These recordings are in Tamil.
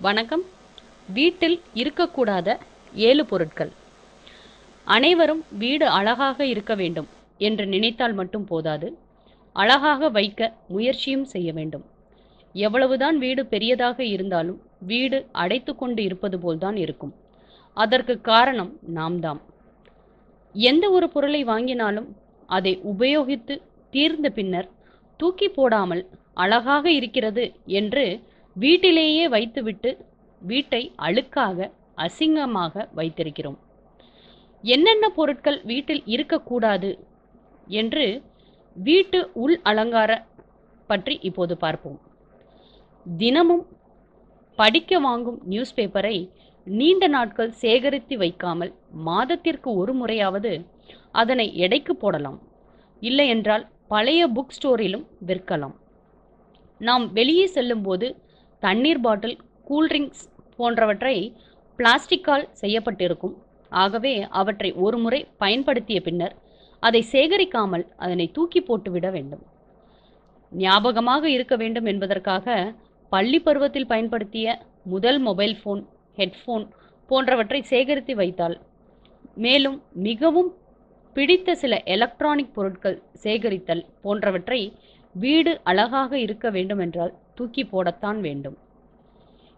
வணக்கம். வீட்டில் இருக்கக்கூடாத ஏழு பொருட்கள். அனைவரும் வீடு அழகாக இருக்க வேண்டும் என்று நினைத்தால் மட்டும் போதாது. அழகாக வைக்க முயற்சியும் செய்ய வேண்டும். எவ்வளவுதான் வீடு பெரியதாக இருந்தாலும் வீடு அடைத்து கொண்டு இருப்பது போல்தான் இருக்கும். அதற்கு காரணம் நாம் தாம் எந்த ஒரு பொருளை வாங்கினாலும் அதை உபயோகித்து தீர்ந்த பின்னர் தூக்கி போடாமல் அழகாக இருக்கிறது என்று வீட்டிலேயே வைத்துவிட்டு வீட்டை அழுக்காக அசிங்கமாக வைத்திருக்கிறோம். என்னென்ன பொருட்கள் வீட்டில் இருக்கக்கூடாது என்று வீட்டு உள் அலங்கார பற்றி இப்போது பார்ப்போம். தினமும் படிக்க வாங்கும் நியூஸ் பேப்பரை நீண்ட நாட்கள் சேகரித்து வைக்காமல் மாதத்திற்கு ஒரு முறையாவது அதனை எடைக்கு போடலாம். இல்லையென்றால் பழைய புக் ஸ்டோரிலும் விற்கலாம். நாம் வெளியே செல்லும்போது தண்ணீர் பாட்டில் கூல்ட்ரிங்க்ஸ் போன்றவற்றை பிளாஸ்டிக்கால் செய்யப்பட்டிருக்கும். ஆகவே அவற்றை ஒரு முறை பயன்படுத்திய பின்னர் அதை சேகரிக்காமல் அதனை தூக்கி போட்டுவிட வேண்டும். ஞாபகமாக இருக்க வேண்டும் என்பதற்காக பள்ளி பருவத்தில் பயன்படுத்திய முதல் மொபைல் ஃபோன் ஹெட்ஃபோன் போன்றவற்றை சேகரித்து வைத்தால் மேலும் மிகவும் பிடித்த சில எலக்ட்ரானிக் பொருட்கள் சேகரித்தல் போன்றவற்றை வீடு அழகாக இருக்க வேண்டுமென்றால் தூக்கி போடத்தான் வேண்டும்.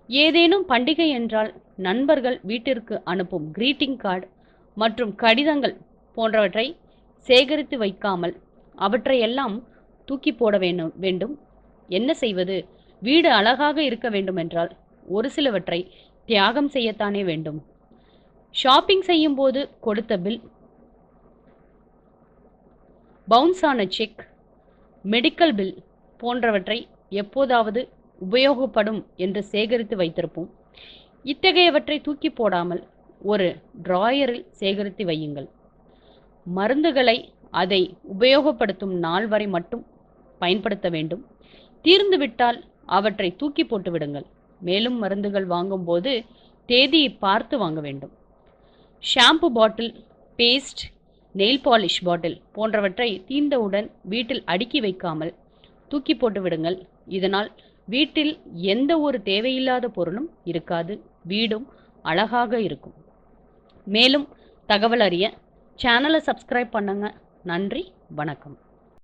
ஏதேனும் பண்டிகை என்றால் நண்பர்கள் வீட்டிற்கு அனுப்பும் கிரீட்டிங் கார்டு மற்றும் கடிதங்கள் போன்றவற்றை சேகரித்து வைக்காமல் அவற்றையெல்லாம் தூக்கி போட வேண்டும் வேண்டும். என்ன செய்வது? வீடு அழகாக இருக்க வேண்டுமென்றால் ஒரு சிலவற்றை தியாகம் செய்யத்தானே வேண்டும். ஷாப்பிங் செய்யும்போது கொடுத்த பில் பவுன்ஸ் ஆன செக் மெடிக்கல் பில் போன்றவற்றை எப்போதாவது உபயோகப்படும் என்று சேகரித்து வைத்திருப்போம். இத்தகையவற்றை தூக்கி போடாமல் ஒரு டிராயரில் சேகரித்து வையுங்கள். மருந்துகளை அதை உபயோகப்படுத்தும் நாள் வரை மட்டும் பயன்படுத்த வேண்டும். தீர்ந்துவிட்டால் அவற்றை தூக்கி போட்டு விடுங்கள். மேலும் மருந்துகள் வாங்கும்போது தேதியை பார்த்து வாங்க வேண்டும். Shampoo bottle paste nail polish bottle போன்றவற்றை தீர்ந்தவுடன் வீட்டில் அடுக்கி வைக்காமல் தூக்கி போட்டு விடுங்கள். இதனால் வீட்டில் எந்த ஒரு தேவையில்லாத பொருளும் இருக்காது. வீடும் அழகாக இருக்கும். மேலும் தகவல் அறிய சேனலை சப்ஸ்கிரைப் பண்ணுங்க. நன்றி வணக்கம்.